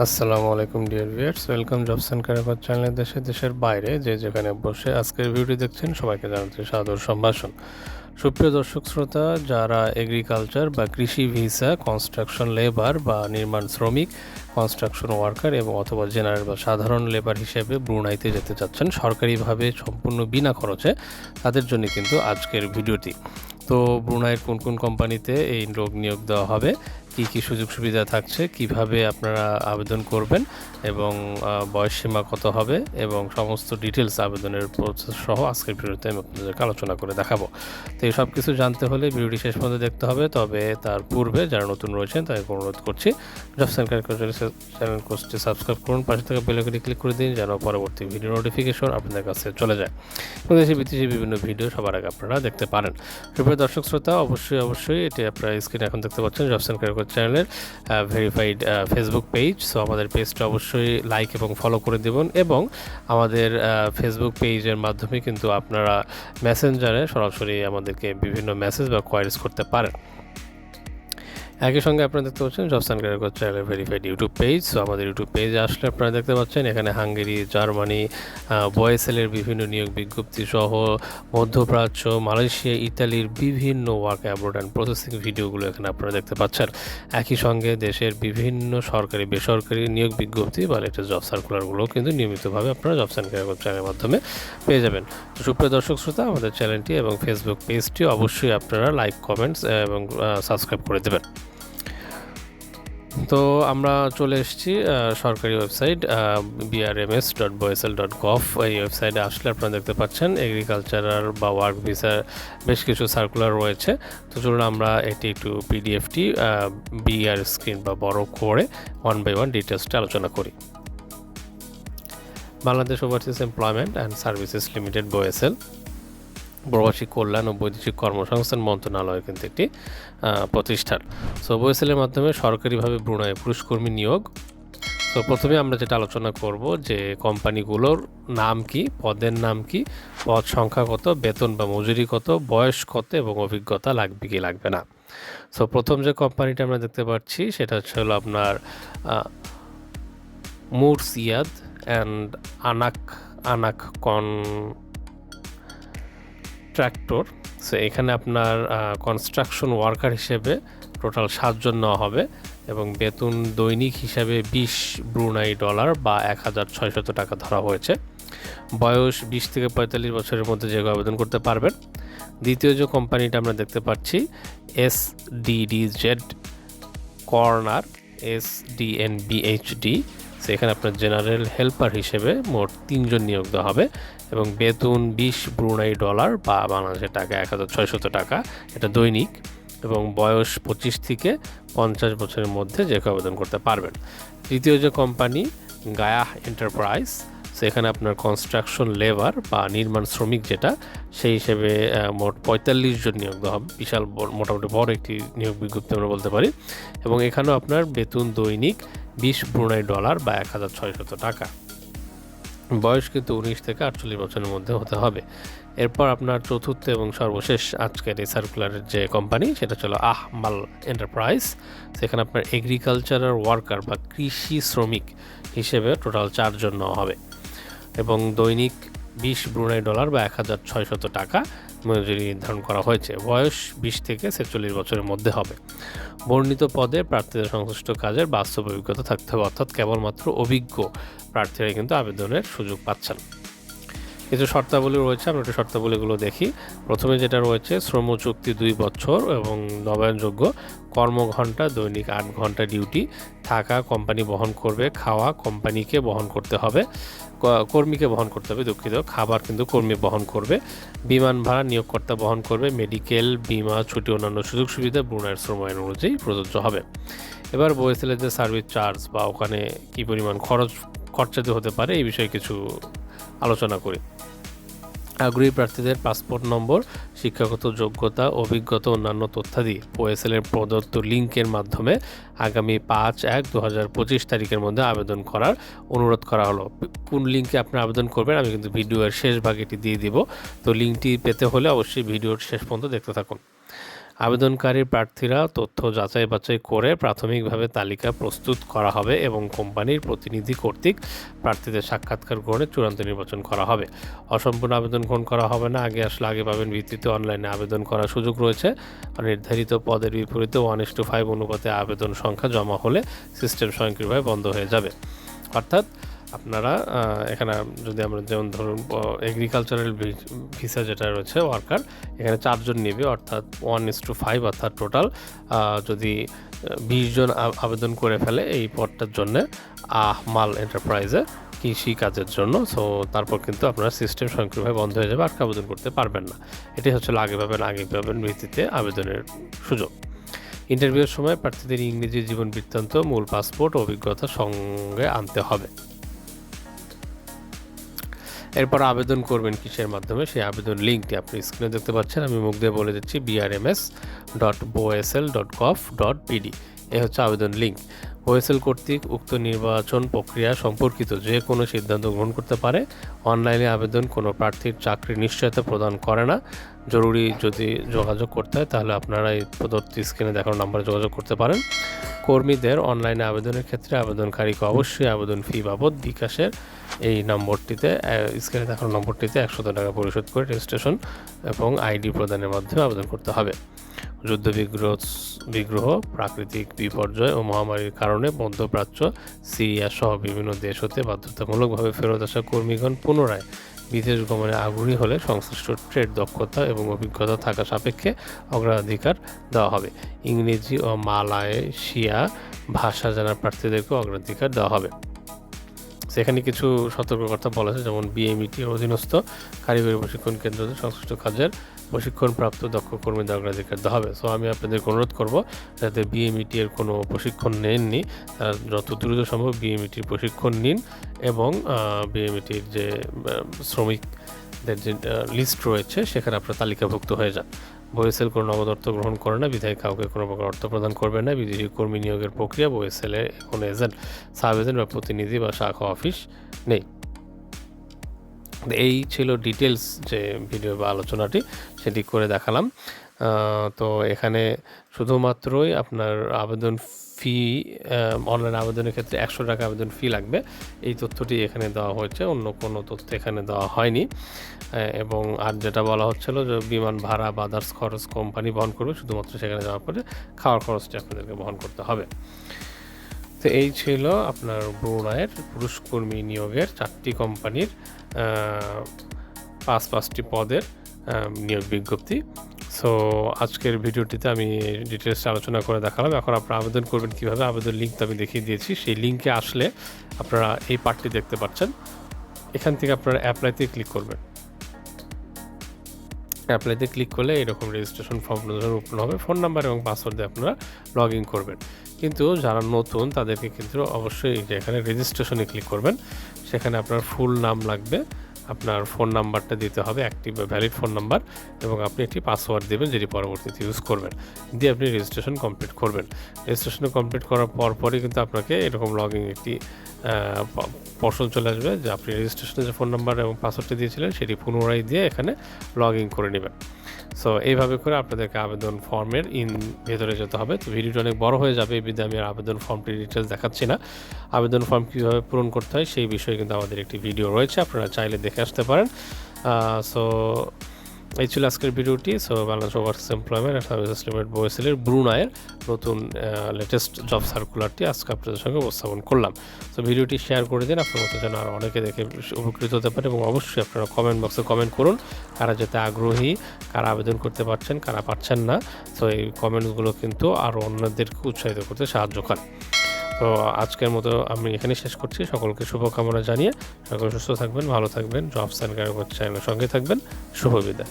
আসসালামু আলাইকুম, dear viewers. Welcome jobs and চ্যানেলে দেশে, দেশের বাইরে যে যেখানে বসে আজকের ভিডিও দেখছেন, সবাইকে জানাতে সাদর সম্ভাষণ। সুপ্রিয় দর্শক শ্রোতা, যারা এগ্রিকালচার বা কৃষি ভিসা কনস্ট্রাকশন লেবার বা নির্মাণ শ্রমিক কনস্ট্রাকশন ওয়ার্কার এবং অথবা জেনারেল বা সাধারণ লেবার হিসেবে ব্রুনাইতে যেতে চাচ্ছেন, সরকারিভাবে সম্পূর্ণ বিনা খরচে তাদের জন্য কিন্তু আজকের ভিডিওটি। তো ব্রুনাইয়ের কোন কোন কোম্পানিতে এই লোক নিয়োগ দেওয়া হবে কী কি সুযোগ সুবিধা থাকছে? কীভাবে আপনারা আবেদন করবেন? এবং বয়স সীমা কত হবে এবং সমস্ত ডিটেলস আবেদনের প্রসেস সহ আজকের ভিডিওতে আমি আপনাদেরকে আলোচনা করে দেখাবো। তো এই সব কিছু জানতে হলে ভিডিওটি শেষ পর্যন্ত দেখতে হবে। তবে তার পূর্বে যারা নতুন রয়েছেন তাদেরকে অনুরোধ করছি অ্যান্ড চ্যানেল কোর্সটি সাবস্ক্রাইব করুন। পাশে থাকা বেলকটি ক্লিক করে দিন যেন পরবর্তী ভিডিও নোটিফিকেশন আপনাদের কাছে চলে যায়। দেশে বিদেশি বিভিন্ন ভিডিও সবার আগে আপনারা দেখতে পারেন। সুপ্রিয় দর্শক শ্রোতা, অবশ্যই অবশ্যই এটি আপনারা স্ক্রিনে এখন দেখতে পাচ্ছেন। জবস অ্যান্ড ক্যারিয়ার চ্যানেলের ভেরিফাইড ফেসবুক পেজ সো আমাদের পেজটা অবশ্যই লাইক এবং ফলো করে দেবেন এবং আমাদের ফেসবুক পেজের মাধ্যমে কিন্তু আপনারা মেসেঞ্জারে সরাসরি আমাদেরকে বিভিন্ন মেসেজ বা কোয়ারিজ করতে পারেন। একই সঙ্গে আপনারা দেখতে পাচ্ছেন জবস অ্যান্ড ক্যারিয়ার চ্যানেলের ভেরিফাইড ইউটিউব পেজ সো আমাদের ইউটিউব পেজে আসলে আপনারা দেখতে পাচ্ছেন, এখানে হাঙ্গেরি জার্মানি বয়েসেলের বিভিন্ন নিয়োগ বিজ্ঞপ্তি সহ মধ্যপ্রাচ্য, মালয়েশিয়া, ইতালির বিভিন্ন ওয়ার্ক অ্যাব্রোড অ্যান্ড প্রসেসিং ভিডিওগুলো এখানে আপনারা দেখতে পাচ্ছেন। একই সঙ্গে দেশের বিভিন্ন সরকারি, বেসরকারি নিয়োগ বিজ্ঞপ্তি বা লেটেস্ট জব সার্কুলারগুলো কিন্তু নিয়মিতভাবে আপনারা জবস অ্যান্ড ক্যারিয়ার চ্যানেলের মাধ্যমে পেয়ে যাবেন। সুপ্রিয় দর্শক শ্রোতা, আমাদের চ্যানেলটি এবং ফেসবুক পেজটি অবশ্যই আপনারা লাইক কমেন্টস এবং সাবস্ক্রাইব করে দেবেন। তো আমরা চলে এসেছি সরকারি website BRMS dot BOESL dot gov এই ওয়েবসাইটে আসলে আপনারা দেখতে পাচ্ছেন এগ্রিকালচারাল বা ওয়ার্ক ভিসার বেশ কিছু সার্কুলার রয়েছে। তো চলুন আমরা এটি একটু পিডিএফটি বিআর স্ক্রিন বা বড় করে ওয়ান বাই ওয়ান ডিটেলসটা আলোচনা করি। Bangladesh overseas employment and services limited BOESL প্রবাসী কল্যাণ ও বৈদেশিক কর্মসংস্থান মন্ত্রণালয় কিন্তু একটি প্রতিষ্ঠান। সো বয়েসেলের মাধ্যমে সরকারিভাবে ব্রুনাই পুরুষকর্মী নিয়োগ। তো প্রথমে আমরা যেটা আলোচনা করব যে কোম্পানিগুলোর নাম কি, পদের নাম কি, পদ সংখ্যা কত, বেতন বা মজুরি কত, বয়স কত এবং অভিজ্ঞতা লাগবে কি লাগবে না। সো প্রথম যে কোম্পানিটা আমরা দেখতে পাচ্ছি সেটা হচ্ছে হলো আপনার মুরসিয়াদ অ্যান্ড আনাক আনাক কন ট্র্যাক্টর সো এখানে আপনার কনস্ট্রাকশন ওয়ার্কার হিসেবে টোটাল সাতজন নেওয়া হবে এবং বেতন দৈনিক হিসাবে বিশ ব্রুনাই ডলার বা এক হাজার ছয়শত টাকা ধরা হয়েছে। বয়স বিশ থেকে পঁয়তাল্লিশ বছরের মধ্যে যে আবেদন করতে পারবেন। দ্বিতীয় যে কোম্পানিটা আমরা দেখতে পাচ্ছি S DD Z corner S DN সেখানে আপনার জেনারেল হেল্পার হিসেবে মোট তিনজন নিয়োগ দেওয়া হবে এবং বেতন বিশ ব্রুনাই ডলার বা বাংলাদেশের টাকা এক হাজার ছয়শত টাকা, এটা দৈনিক এবং বয়স পঁচিশ থেকে পঞ্চাশ বছরের মধ্যে যে কেউ আবেদন করতে পারবেন। তৃতীয় যে কোম্পানি গায়া এন্টারপ্রাইজ সেখানে আপনার কনস্ট্রাকশন লেবার বা নির্মাণ শ্রমিক যেটা, সেই হিসেবে মোট পঁয়তাল্লিশ জন নিয়োগ দেওয়া হবে। বিশাল মোটামুটি বড় একটি নিয়োগ বিজ্ঞপ্তি আমরা বলতে পারি। এবং এখানেও আপনার বেতন দৈনিক বিশ ব্রুনাই ডলার বা এক হাজার ছয়শত টাকা। বয়স কিন্তু উনিশ থেকে আটচল্লিশ বছরের মধ্যে হতে হবে। এরপর আপনার চতুর্থ এবং সর্বশেষ আজকের এই সার্কুলারের যে কোম্পানি সেটা ছিল আহমাল এন্টারপ্রাইজ সেখানে আপনার এগ্রিকালচারাল ওয়ার্কার বা কৃষি শ্রমিক হিসেবে টোটাল চারজন হবে। এবং দৈনিক বিশ ব্রুনাই ডলার বা এক হাজার ছয়শত টাকা মজুরি নির্ধারণ করা হয়েছে। বয়স বিশ থেকে ছেচল্লিশ বছরের মধ্যে হবে। বর্ণিত পদে প্রার্থীদের সংশ্লিষ্ট কাজের বাস্তব অভিজ্ঞতা থাকতে হবে, অর্থাৎ কেবলমাত্র অভিজ্ঞ প্রার্থীরা কিন্তু আবেদনের সুযোগ পাচ্ছেন। কিছু শর্তাবলী রয়েছে, আমরা একটু শর্তাবলীগুলো দেখি। প্রথমে যেটা রয়েছে, শ্রম চুক্তি দুই বছর এবং নবায়নযোগ্য কর্মঘণ্টা, দৈনিক আট ঘণ্টা ডিউটি। থাকা কোম্পানি বহন করবে, খাওয়া কোম্পানিকে বহন করতে হবে। কর্মীকে বহন করতে হবে, দুঃখিত। খাবার কিন্তু কর্মী বহন করবে, বিমান ভাড়া নিয়োগকর্তা বহন করবে, মেডিকেল, বিমা, ছুটি, অন্যান্য সুযোগ সুবিধা ব্রুনাইয়ের শ্রম আইন অনুযায়ী প্রযোজ্য হবে। এবার বয়েসেলের যে সার্ভিস চার্জ বা ওখানে কী পরিমাণ খরচ খরচাতে হতে পারে, এই বিষয়ে কিছু আলোচনা করি। আগ্রহী প্রার্থীদের পাসপোর্ট নম্বর, শিক্ষাগত যোগ্যতা, অভিজ্ঞতা, অন্যান্য তথ্যাদি। ওএসএলের প্রদত্ত লিঙ্কের মাধ্যমে আগামী পাঁচ এক দু হাজার পঁচিশ তারিখের মধ্যে আবেদন করার অনুরোধ করা হলো। কোন লিঙ্কে আপনি আবেদন করবেন আমি কিন্তু ভিডিওর শেষ ভাগ এটি দিয়ে দিব। তো লিঙ্কটি পেতে হলে অবশ্যই ভিডিওর শেষ পর্যন্ত দেখতে থাকুন। আবেদনকারী প্রার্থীরা তথ্য যাচাই বাছাই করে প্রাথমিকভাবে তালিকা প্রস্তুত করা হবে এবং কোম্পানির প্রতিনিধি কর্তৃক প্রার্থীদের সাক্ষাৎকার গ্রহণে চূড়ান্ত নির্বাচন করা হবে। অসম্পূর্ণ আবেদন গ্রহণ করা হবে না, আগে আসলে আগে পাবেন ভিত্তিতে অনলাইনে আবেদন করার সুযোগ রয়েছে। নির্ধারিত পদের বিপরীতে ওয়ান ইস টু ফাইভ অনুপাতে আবেদন সংখ্যা জমা হলে সিস্টেম স্বয়ংক্রিয়ভাবে বন্ধ হয়ে যাবে। অর্থাৎ আপনারা এখানে যদি আমরা যেমন ধরুন এগ্রিকালচারাল ভিসা যেটা রয়েছে ওয়ার্কার এখানে চারজন নেবে, অর্থাৎ ওয়ান ইস টু ফাইভ অর্থাৎ টোটাল যদি বিশ জন আবেদন করে ফেলে এই পদটার জন্য আহমাল এন্টারপ্রাইজে কৃষি কাজের জন্য সো তারপর কিন্তু আপনার সিস্টেম স্বয়ংক্রিয়ভাবে বন্ধ হয়ে যাবে আর আবেদন করতে পারবেন না। এটি হচ্ছে আগে পাবেন আগে পাবেন ভিত্তিতে আবেদনের সুযোগ। ইন্টারভিউর সময় প্রার্থীদের ইংরেজি জীবন বৃত্তান্ত, মূল পাসপোর্ট অভিজ্ঞতা সঙ্গে আনতে হবে। এরপর আবেদন করবেন কিসের মাধ্যমে? সেই আবেদন লিঙ্কটি আপনি স্ক্রিনে দেখতে পাচ্ছেন। আমি মুখ দিয়ে বলে দিচ্ছি BRMS dot BOESL dot gov dot BD এ হচ্ছে আবেদন লিঙ্ক। ওএসএল কর্তৃক উক্ত নির্বাচন প্রক্রিয়া সম্পর্কিত যে কোনো সিদ্ধান্ত গ্রহণ করতে পারে। অনলাইনে আবেদন কোনো প্রার্থীর চাকরির নিশ্চয়তা প্রদান করে না। জরুরি যদি যোগাযোগ করতে হয়, তাহলে আপনারা এই প্রদত্ত স্ক্রিনে দেখানো নাম্বারে যোগাযোগ করতে পারেন। কর্মীদের অনলাইনে আবেদনের ক্ষেত্রে আবেদনকারীকে অবশ্যই আবেদন ফি বাবদ বিকাশের এই নম্বরটিতে স্ক্রিনে দেখানো নম্বরটিতে একশত টাকা পরিশোধ করে রেজিস্ট্রেশন এবং আইডি প্রদানের মাধ্যমে আবেদন করতে হবে। যুদ্ধ বিগ্রহ বিগ্রহ, প্রাকৃতিক বিপর্যয় ও মহামারীর কারণে মধ্যপ্রাচ্য, সিরিয়া সহ বিভিন্ন দেশ হতে বাধ্যতামূলকভাবে ফেরত আসা কর্মীগণ পুনরায় বিদেশ গমনে আগ্রহী হলে সংশ্লিষ্ট ট্রেড দক্ষতা এবং অভিজ্ঞতা থাকা সাপেক্ষে অগ্রাধিকার দেওয়া হবে। ইংরেজি ও মালয়েশিয়া ভাষা জানা প্রার্থীদেরকে অগ্রাধিকার দেওয়া হবে। সেখানে কিছু সতর্কবার্তা বলা আছে, যেমন বিএমইটির অধীনস্থ, কারিগরি প্রশিক্ষণ কেন্দ্রতে সংশ্লিষ্ট কাজের প্রশিক্ষণপ্রাপ্ত দক্ষ কর্মীদের অগ্রাধিকার দেওয়া হবে। সো আমি আপনাদেরকে অনুরোধ করব, যাতে বিএমইটি এর কোনো প্রশিক্ষণ নেননি, তারা যত দ্রুত সম্ভব বিএমইটির প্রশিক্ষণ নিন এবং বিএমইটির যে শ্রমিকদের যে লিস্ট রয়েছে, সেখানে আপনার তালিকাভুক্ত হয়ে যান। বয়েসেল কোনো নগদ অর্থ গ্রহণ করে না বিধায় কাউকে কোনো প্রকার অর্থ প্রদান করবে না, বিদেশি কর্মী নিয়োগের প্রক্রিয়া বয়েসেলে কোনো এজেন্ট, সাব এজেন্ট বা প্রতিনিধি বা শাখা অফিস নেই। এই ছিল ডিটেলস যে ভিডিও বা আলোচনাটি, সেটি করে দেখালাম। তো এখানে শুধুমাত্রই আপনার আবেদন ফি অনলাইন আবেদনের ক্ষেত্রে একশো টাকা আবেদন ফি লাগবে। এই তথ্যটি এখানে দেওয়া হয়েছে, অন্য কোনো তথ্য এখানে দেওয়া হয়নি। এবং আর যেটা বলা হচ্ছিল যে বিমান ভাড়া বা আদার্স খরচ কোম্পানি বহন করবে, শুধুমাত্র সেখানে যাওয়ার পরে খাওয়ার খরচটি আপনাদেরকে বহন করতে হবে। তো এই ছিল আপনার ব্রুনাইয়ের পুরুষ কর্মী নিয়োগের চারটি কোম্পানির পাঁচ পাঁচটি পদের নিয়োগ বিজ্ঞপ্তি। সো আজকের ভিডিওটিতে আমি ডিটেলস আলোচনা করে দেখালাম। এখন আপনারা আবেদন করবেন কীভাবে? আবেদন লিঙ্ক আমি দেখিয়ে দিয়েছি। সেই লিঙ্কে আসলে আপনারা এই পার্টটি দেখতে পাচ্ছেন। এখান থেকে আপনারা অ্যাপ্লাইতে ক্লিক করবেন। অ্যাপ্লাইতে ক্লিক করলে এরকম রেজিস্ট্রেশন ফর্ম ওপেন হবে। ফোন নাম্বার এবং পাসওয়ার্ড দিয়ে আপনারা লগ ইন করবেন। কিন্তু যারা নতুন, তাদেরকে কিন্তু অবশ্যই এখানে রেজিস্ট্রেশনে ক্লিক করবেন। সেখানে আপনার ফুল নাম লাগবে, আপনার ফোন নাম্বারটা দিতে হবে বা ভ্যালিড ফোন নাম্বার এবং আপনি একটি পাসওয়ার্ড দেবেন যেটি পরবর্তীতে ইউজ করবেন। দিয়ে আপনি রেজিস্ট্রেশন কমপ্লিট করবেন। রেজিস্ট্রেশন কমপ্লিট করার পর পরই কিন্তু আপনাকে এরকম লগ একটি পর্সন চলে আসবে যে আপনি রেজিস্ট্রেশনে যে ফোন নাম্বার এবং পাসওয়ার্ডটি দিয়েছিলেন, সেটি পুনরায় দিয়ে এখানে লগ ইন করে নেবেন। সো এইভাবে করে আপনাদেরকে আবেদন ফর্মের ইন ভেতরে যেতে হবে। তো ভিডিওটা অনেক বড় হয়ে যাবে, এই বিধে আমি আর আবেদন ফর্মটি ডিটেলস দেখাচ্ছি না। আবেদন ফর্ম কীভাবে পূরণ করতে হয় সেই বিষয়ে কিন্তু আমাদের একটি ভিডিও রয়েছে, আপনারা চাইলে দেখে আসতে পারেন। সো এই ছিল আজকের ভিডিওটি। So Bangladesh overseas employment and services limited বয়েসেলের ব্রুনায়ের নতুন লেটেস্ট জব সার্কুলারটি আজকে আপনাদের সঙ্গে উপস্থাপন করলাম। তো ভিডিওটি শেয়ার করে দিন। আপনার মতো যেন আরও অনেকে দেখে উপকৃত হতে পারে এবং অবশ্যই আপনারা কমেন্ট বক্সে কমেন্ট করুন। কারা যেতে আগ্রহী, কারা আবেদন করতে পারছেন, কারা পারছেন না। তো এই কমেন্টসগুলো কিন্তু আরও অন্যদেরকে উৎসাহিত করতে সাহায্য করে। তো আজকের মতো আমি এখানে শেষ করছি। সকলকে শুভকামনা জানিয়ে সকল সুস্থ থাকবেন, ভালো থাকবেন। জবস অ্যান্ড চ্যানেলের সঙ্গে থাকবেন। শুভ বিদায়।